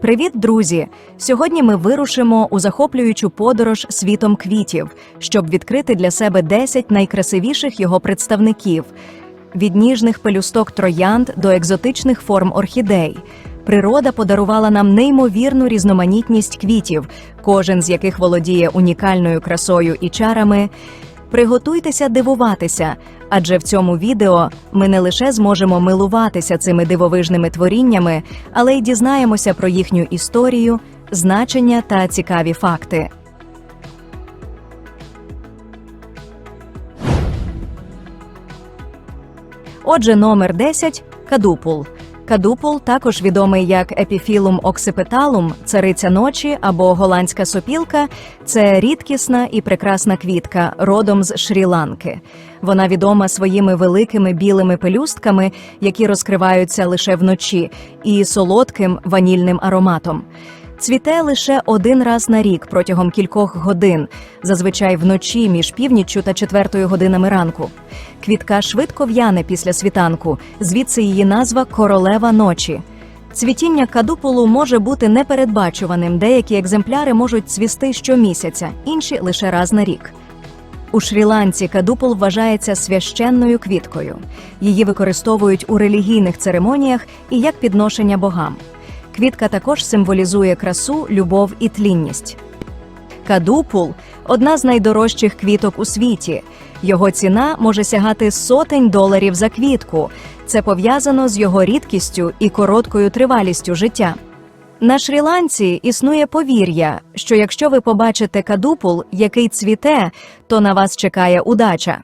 Привіт, друзі! Сьогодні ми вирушимо у захоплюючу подорож світом квітів, щоб відкрити для себе 10 найкрасивіших його представників від ніжних пелюсток троянд до екзотичних форм орхідей. Природа подарувала нам неймовірну різноманітність квітів, кожен з яких володіє унікальною красою і чарами. Приготуйтеся дивуватися, адже в цьому відео ми не лише зможемо милуватися цими дивовижними творіннями, але й дізнаємося про їхню історію, значення та цікаві факти. Отже, номер 10 – кадупул. Кадупул, також відомий як епіфілум оксипеталум, цариця ночі або голландська сопілка, це рідкісна і прекрасна квітка, родом з Шрі-Ланки. Вона відома своїми великими білими пелюстками, які розкриваються лише вночі, і солодким ванільним ароматом. Цвіте лише один раз на рік протягом кількох годин, зазвичай вночі між північчю та четвертою годинами ранку. Квітка швидко в'яне після світанку, звідси її назва королева ночі. Цвітіння кадупулу може бути непередбачуваним. Деякі екземпляри можуть цвісти щомісяця, інші лише раз на рік. У Шрі-Ланці кадупул вважається священною квіткою. Її використовують у релігійних церемоніях і як підношення богам. Квітка також символізує красу, любов і тлінність. Кадупул одна з найдорожчих квіток у світі. Його ціна може сягати сотень доларів за квітку. Це пов'язано з його рідкістю і короткою тривалістю життя. На Шрі-Ланці існує повір'я, що якщо ви побачите кадупул, який цвіте, то на вас чекає удача.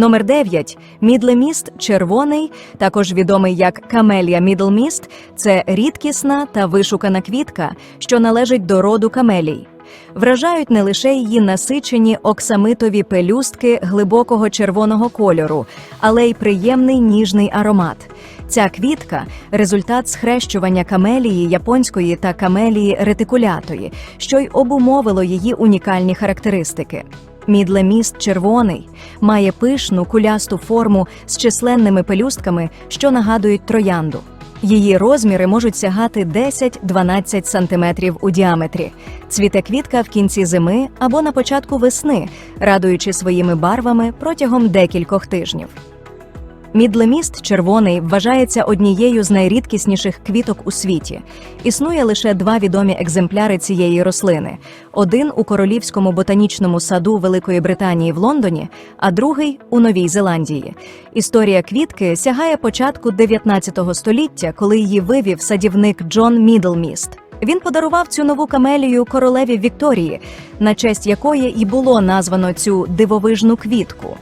Номер 9. Мідлеміст червоний, також відомий як камелія мідлміст, це рідкісна та вишукана квітка, що належить до роду камелій. Вражають не лише її насичені оксамитові пелюстки глибокого червоного кольору, але й приємний ніжний аромат. Ця квітка результат схрещування камелії японської та камелії ретикулятої, що й обумовило її унікальні характеристики. Мідлеміст червоний має пишну кулясту форму з численними пелюстками, що нагадують троянду. Її розміри можуть сягати 10-12 см у діаметрі. Цвіте квітка в кінці зими або на початку весни, радуючи своїми барвами протягом декількох тижнів. Мідлеміст червоний вважається однією з найрідкісніших квіток у світі. Існує лише два відомі екземпляри цієї рослини: один у королівському ботанічному саду Великої Британії в Лондоні, а другий у Новій Зеландії. Історія квітки сягає початку 19 століття, коли її вивів садівник Джон Мідлміст. Він подарував цю нову камелію королеві Вікторії, на честь якої і було названо цю дивовижну квітку.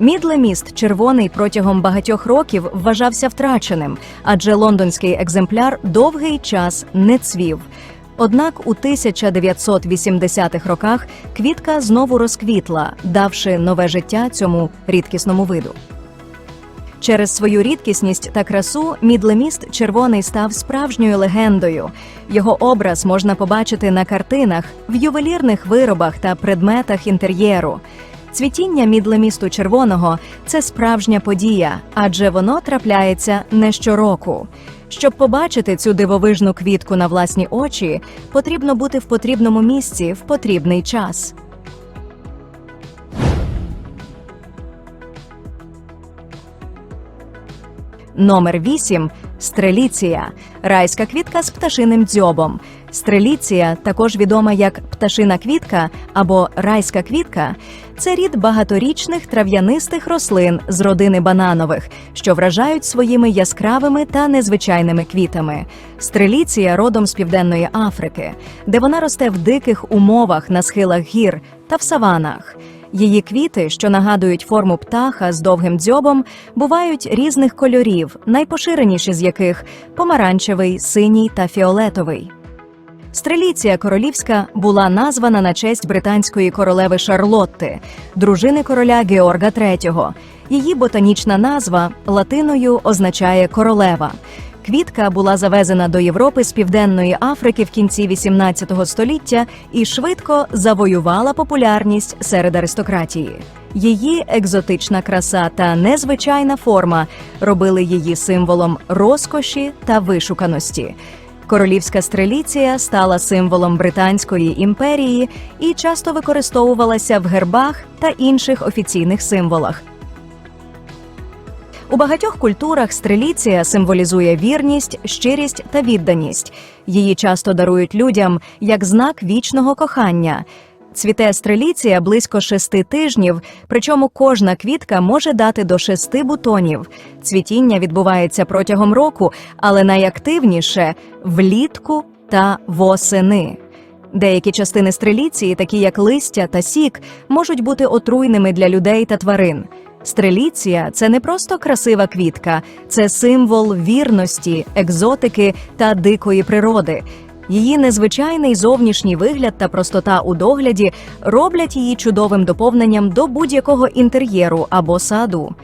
Мідлеміст червоний протягом багатьох років вважався втраченим, адже лондонський екземпляр довгий час не цвів. Однак у 1980-х роках квітка знову розквітла, давши нове життя цьому рідкісному виду. Через свою рідкісність та красу мідлеміст червоний став справжньою легендою. Його образ можна побачити на картинах, в ювелірних виробах та предметах інтер'єру. Цвітіння мідлемісту червоного це справжня подія, адже воно трапляється не щороку. Щоб побачити цю дивовижну квітку на власні очі, потрібно бути в потрібному місці в потрібний час. Номер 8 стреліція райська квітка з пташиним дзьобом. Стреліція, також відома як пташина квітка або райська квітка, це рід багаторічних трав'янистих рослин з родини бананових, що вражають своїми яскравими та незвичайними квітами. Стреліція родом з південної Африки, де вона росте в диких умовах на схилах гір та в саванах. Її квіти, що нагадують форму птаха з довгим дзьобом, бувають різних кольорів, найпоширеніші з яких помаранчевий, синій та фіолетовий. Стреліція королівська була названа на честь британської королеви Шарлотти, дружини короля Георга III. Її ботанічна назва латиною означає королева. Квітка була завезена до Європи з південної Африки в кінці 18 століття і швидко завоювала популярність серед аристократії. Її екзотична краса та незвичайна форма робили її символом розкоші та вишуканості. Королівська стреліція стала символом Британської імперії і часто використовувалася в гербах та інших офіційних символах. У багатьох культурах стреліція символізує вірність, щирість та відданість. Її часто дарують людям як знак вічного кохання. Цвіте стреліція близько шести тижнів, причому кожна квітка може дати до шести бутонів. Цвітіння відбувається протягом року, але найактивніше влітку та восени. Деякі частини стреліції, такі як листя та сік, можуть бути отруйними для людей та тварин. Стреліція це не просто красива квітка, це символ вірності, екзотики та дикої природи. Її незвичайний зовнішній вигляд та простота у догляді роблять її чудовим доповненням до будь-якого інтер'єру або саду.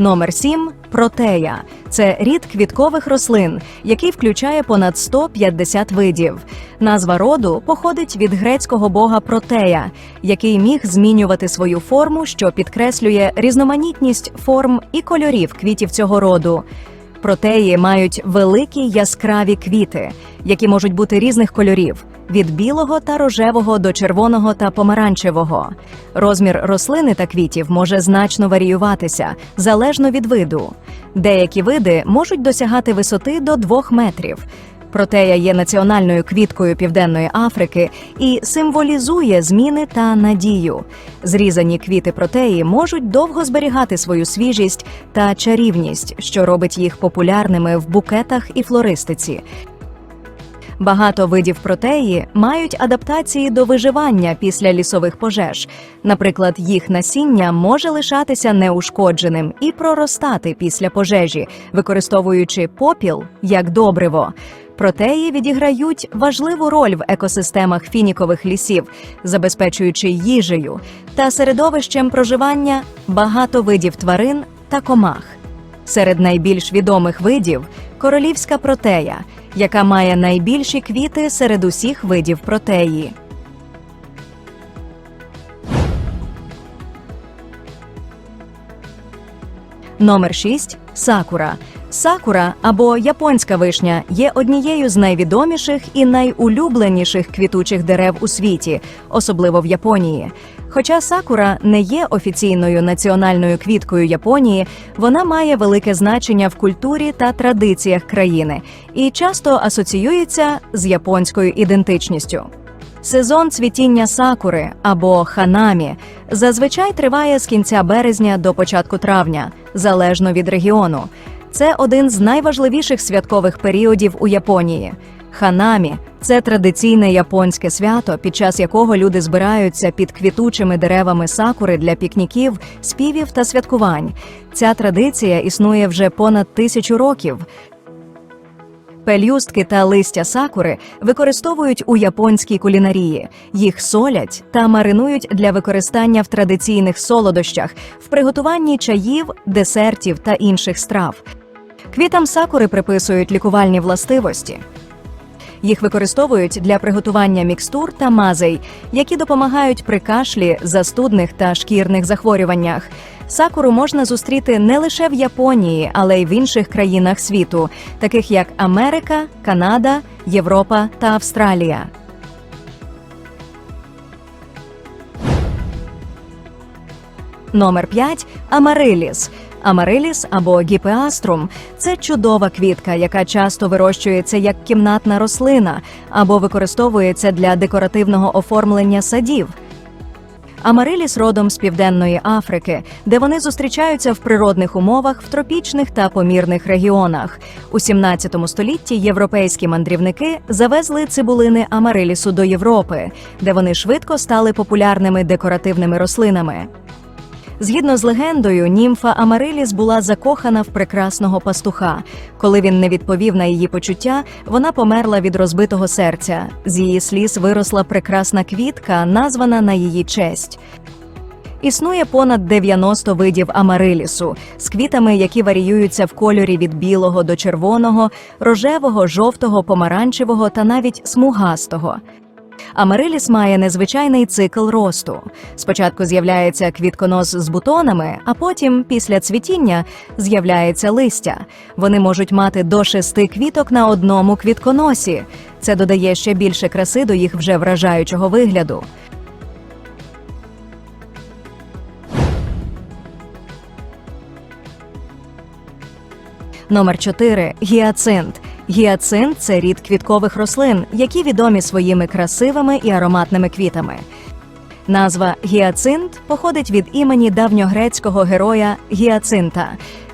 Номер 7 – протея. Це рід квіткових рослин, який включає понад 150 видів. Назва роду походить від грецького бога Протея, який міг змінювати свою форму, що підкреслює різноманітність форм і кольорів квітів цього роду. Протеї мають великі яскраві квіти, які можуть бути різних кольорів від білого та рожевого до червоного та помаранчевого. Розмір рослини та квітів може значно варіюватися залежно від виду. Деякі види можуть досягати висоти до 2 метрів. Протея є національною квіткою Південної Африки і символізує зміни та надію. Зрізані квіти протеї можуть довго зберігати свою свіжість та чарівність, що робить їх популярними в букетах і флористиці. Багато видів протеї мають адаптації до виживання після лісових пожеж. Наприклад, їх насіння може лишатися неушкодженим і проростати після пожежі, використовуючи попіл як добриво. Протеї відіграють важливу роль в екосистемах фінікових лісів, забезпечуючи їжею та середовищем проживання багато видів тварин та комах. Серед найбільш відомих видів королівська протея, яка має найбільші квіти серед усіх видів протеї. Номер 6 сакура. Сакура або японська вишня є однією з найвідоміших і найулюбленіших квітучих дерев у світі, особливо в Японії. Хоча сакура не є офіційною національною квіткою Японії, вона має велике значення в культурі та традиціях країни і часто асоціюється з японською ідентичністю. Сезон цвітіння сакури або ханамі зазвичай триває з кінця березня до початку травня, залежно від регіону. Це один з найважливіших святкових періодів у Японії. Ханамі це традиційне японське свято, під час якого люди збираються під квітучими деревами сакури для пікніків, співів та святкувань. Ця традиція існує вже понад тисячу років. Пелюстки та листя сакури використовують у японській кулінарії. Їх солять та маринують для використання в традиційних солодощах, в приготуванні чаїв, десертів та інших страв. Квітам сакури приписують лікувальні властивості. Їх використовують для приготування мікстур та мазей, які допомагають при кашлі, застудних та шкірних захворюваннях. Сакуру можна зустріти не лише в Японії, але й в інших країнах світу, таких як Америка, Канада, Європа та Австралія. Номер 5 Амариліс. Амариліс або гіпеаструм це чудова квітка, яка часто вирощується як кімнатна рослина або використовується для декоративного оформлення садів. Амариліс родом з Південної Африки, де вони зустрічаються в природних умовах в тропічних та помірних регіонах. У 17 столітті європейські мандрівники завезли цибулини Амарилісу до Європи, де вони швидко стали популярними декоративними рослинами. Згідно з легендою, німфа Амариліс була закохана в прекрасного пастуха. Коли він не відповів на її почуття, вона померла від розбитого серця. З її сліз виросла прекрасна квітка, названа на її честь. Існує понад 90 видів амарилісу з квітами, які варіюються в кольорі від білого до червоного, рожевого, жовтого, помаранчевого та навіть смугастого. Амариліс має незвичайний цикл росту. Спочатку з'являється квітконос з бутонами, а потім, після цвітіння, з'являється листя. Вони можуть мати до шести квіток на одному квітконосі. Це додає ще більше краси до їх вже вражаючого вигляду. Номер 4. гіацинт. Гіацинт це рід квіткових рослин, які відомі своїми красивими і ароматними квітами. Назва гіацинт походить від імені давньогрецького героя Гіацинта.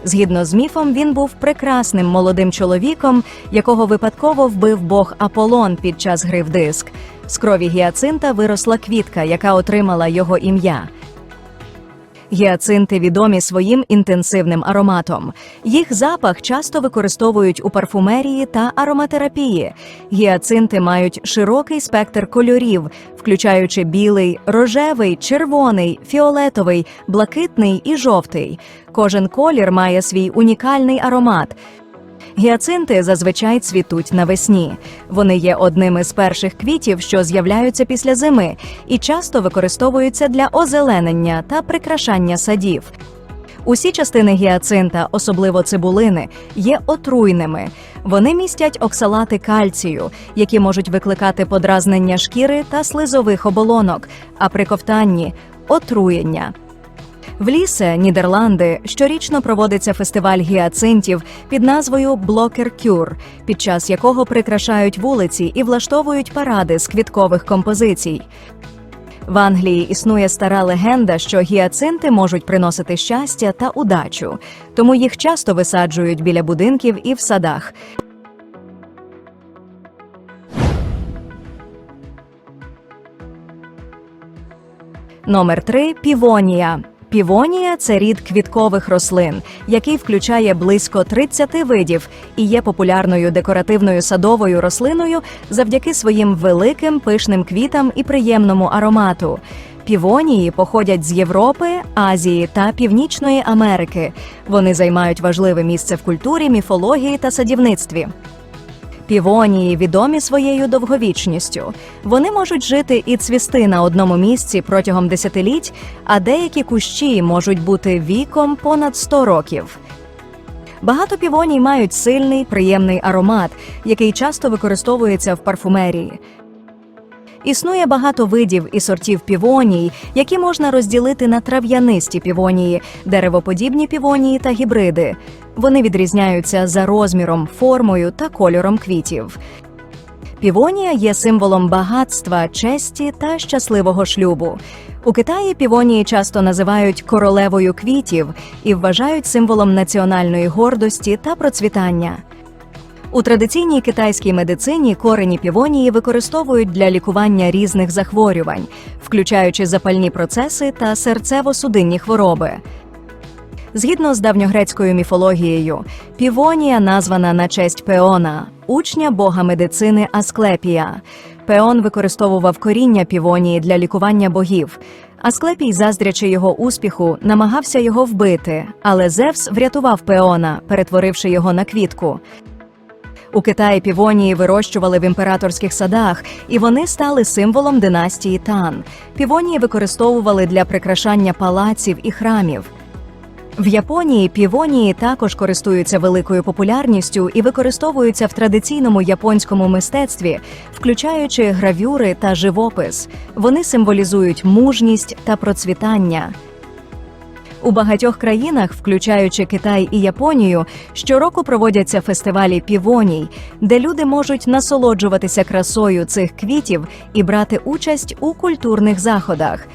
Згідно з міфом, він був прекрасним молодим чоловіком, якого випадково вбив бог Аполлон під час гри в диск. З крові гіацинта виросла квітка, яка отримала його ім'я. Гіацинти відомі своїм інтенсивним ароматом. Їх запах часто використовують у парфумерії та ароматерапії. Гіацинти мають широкий спектр кольорів, включаючи білий, рожевий, червоний, фіолетовий, блакитний і жовтий. Кожен колір має свій унікальний аромат. Гіацинти зазвичай цвітуть навесні. Вони є одними з перших квітів, що з'являються після зими, і часто використовуються для озеленення та прикрашання садів. Усі частини гіацинта, особливо цибулини, є отруйними. Вони містять оксалати кальцію, які можуть викликати подразнення шкіри та слизових оболонок, а при ковтанні отруєння. В Лісе, Нідерланди, щорічно проводиться фестиваль гіацинтів під назвою Блокер Кюр, під час якого прикрашають вулиці і влаштовують паради з квіткових композицій. В Англії існує стара легенда, що гіацинти можуть приносити щастя та удачу, тому їх часто висаджують біля будинків і в садах. Номер 3 півонія. Півонія це рід квіткових рослин, який включає близько 30 видів і є популярною декоративною садовою рослиною завдяки своїм великим пишним квітам і приємному аромату. Півонії походять з Європи, Азії та Північної Америки. Вони займають важливе місце в культурі, міфології та садівництві. Півонії відомі своєю довговічністю. Вони можуть жити і цвісти на одному місці протягом десятиліть, а деякі кущі можуть бути віком понад 100 років. Багато півоній мають сильний, приємний аромат, який часто використовується в парфумерії. Існує багато видів і сортів півоній, які можна розділити на трав'янисті півонії, деревоподібні півонії та гібриди. Вони відрізняються за розміром, формою та кольором квітів. Півонія є символом багатства, честі та щасливого шлюбу. У Китаї півонії часто називають королевою квітів і вважають символом національної гордості та процвітання. У традиційній китайській медицині корені півонії використовують для лікування різних захворювань, включаючи запальні процеси та серцево-судинні хвороби. Згідно з давньогрецькою міфологією, півонія названа на честь Пеона, учня бога медицини Асклепія. Пеон використовував коріння півонії для лікування богів. Асклепій, заздрячи його успіху, намагався його вбити, але Зевс врятував Пеона, перетворивши його на квітку. У Китаї півонії вирощували в імператорських садах, і вони стали символом династії Тан. Півонії використовували для прикрашання палаців і храмів. В Японії півонії також користуються великою популярністю і використовуються в традиційному японському мистецтві, включаючи гравюри та живопис. Вони символізують мужність та процвітання. У багатьох країнах, включаючи Китай і Японію, щороку проводяться фестивалі півоній, де люди можуть насолоджуватися красою цих квітів і брати участь у культурних заходах.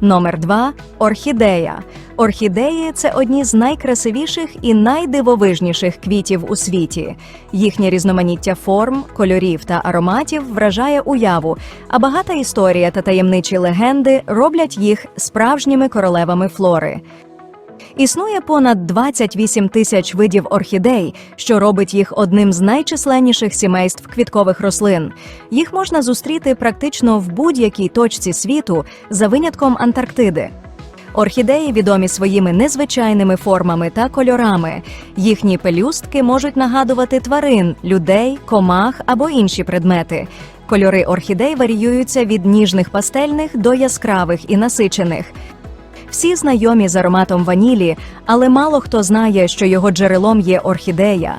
Номер 2 орхідея. Орхідеї це одні з найкрасивіших і найдивовижніших квітів у світі. Їхнє різноманіття форм, кольорів та ароматів вражає уяву, а багата історія та таємничі легенди роблять їх справжніми королевами флори. Існує понад 28 тисяч видів орхідей, що робить їх одним з найчисленніших сімейств квіткових рослин. Їх можна зустріти практично в будь-якій точці світу за винятком Антарктиди. Орхідеї відомі своїми незвичайними формами та кольорами. Їхні пелюстки можуть нагадувати тварин, людей, комах або інші предмети. Кольори орхідей варіюються від ніжних пастельних до яскравих і насичених. Всі знайомі з ароматом ванілі, але мало хто знає, що його джерелом є орхідея.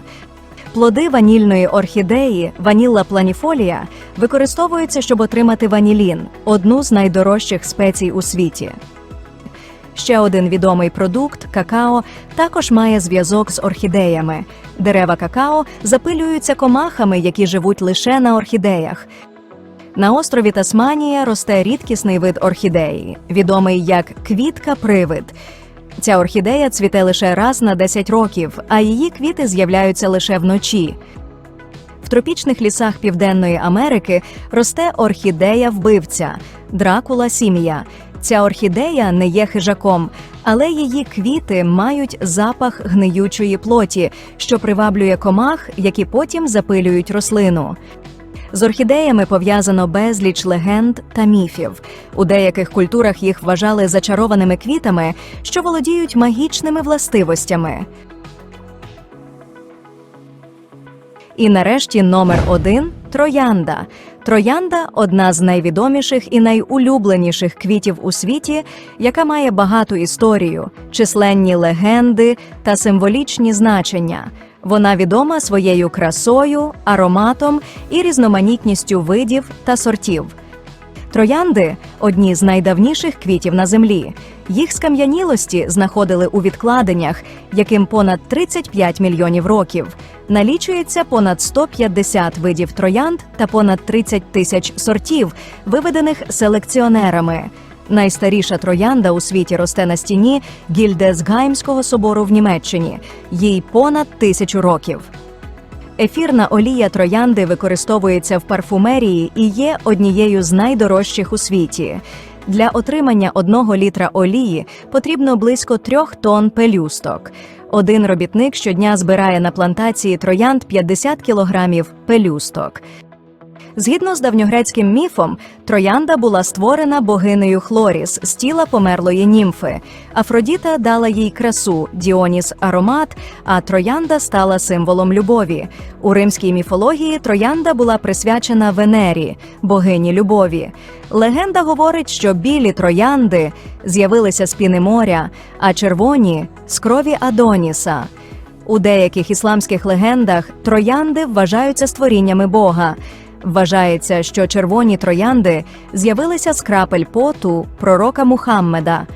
Плоди ванільної орхідеї, ванілла планіфолія, використовуються, щоб отримати ванілін одну з найдорожчих спецій у світі. Ще один відомий продукт какао також має зв'язок з орхідеями. Дерева какао запилюються комахами, які живуть лише на орхідеях. На острові Тасманія росте рідкісний вид орхідеї, відомий як квітка-привид. Ця орхідея цвіте лише раз на 10 років, а її квіти з'являються лише вночі. В тропічних лісах Південної Америки росте орхідея вбивця дракула сім'я. Ця орхідея не є хижаком, але її квіти мають запах гниючої плоті, що приваблює комах, які потім запилюють рослину. З орхідеями пов'язано безліч легенд та міфів. У деяких культурах їх вважали зачарованими квітами, що володіють магічними властивостями. І нарешті номер один троянда. Троянда одна з найвідоміших і найулюбленіших квітів у світі, яка має багату історію, численні легенди та символічні значення. Вона відома своєю красою, ароматом і різноманітністю видів та сортів. Троянди одні з найдавніших квітів на землі. Їх скам'янілості знаходили у відкладеннях, яким понад 35 мільйонів років. Налічується понад 150 видів троянд та понад 30 тисяч сортів, виведених селекціонерами. Найстаріша троянда у світі росте на стіні Гільдесгаймського собору в Німеччині. Їй понад тисячу років. Ефірна олія троянди використовується в парфумерії і є однією з найдорожчих у світі. Для отримання одного літра олії потрібно близько трьох тонн пелюсток. Один робітник щодня збирає на плантації троянд 50 кілограмів пелюсток. Згідно з давньогрецьким міфом, троянда була створена богинею Хлоріс з тіла померлої німфи. Афродіта дала їй красу, Діоніс аромат, а троянда стала символом любові. У римській міфології троянда була присвячена Венері, богині любові. Легенда говорить, що білі троянди з'явилися з піни моря, а червоні з крові Адоніса. У деяких ісламських легендах троянди вважаються створіннями Бога. Вважається, що червоні троянди з'явилися з крапель поту пророка Мухаммеда.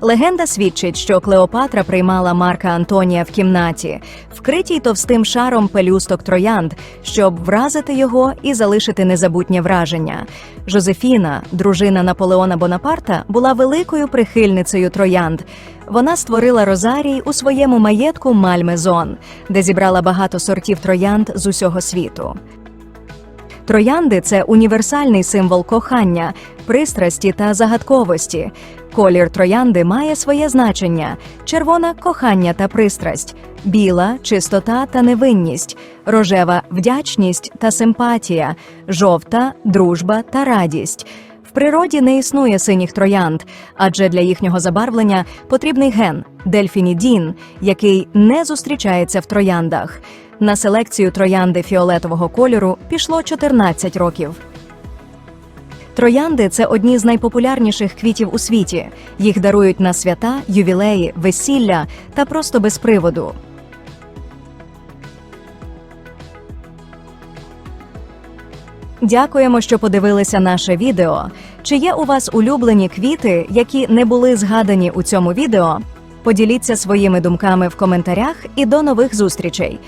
Легенда свідчить, що Клеопатра приймала Марка Антонія в кімнаті, вкритій товстим шаром пелюсток троянд, щоб вразити його і залишити незабутнє враження. Жозефіна, дружина Наполеона Бонапарта, була великою прихильницею троянд. Вона створила розарій у своєму маєтку Мальмезон, де зібрала багато сортів троянд з усього світу. Троянди це універсальний символ кохання, пристрасті та загадковості. Колір троянди має своє значення: червона кохання та пристрасть, біла чистота та невинність, рожева вдячність та симпатія, жовта дружба та радість. В природі не існує синіх троянд, адже для їхнього забарвлення потрібний ген дельфінідін, який не зустрічається в трояндах. На селекцію троянди фіолетового кольору пішло 14 років. Троянди це одні з найпопулярніших квітів у світі. Їх дарують на свята, ювілеї, весілля та просто без приводу. Дякуємо, що подивилися наше відео. Чи є у вас улюблені квіти, які не були згадані у цьому відео? Поділіться своїми думками в коментарях і до нових зустрічей.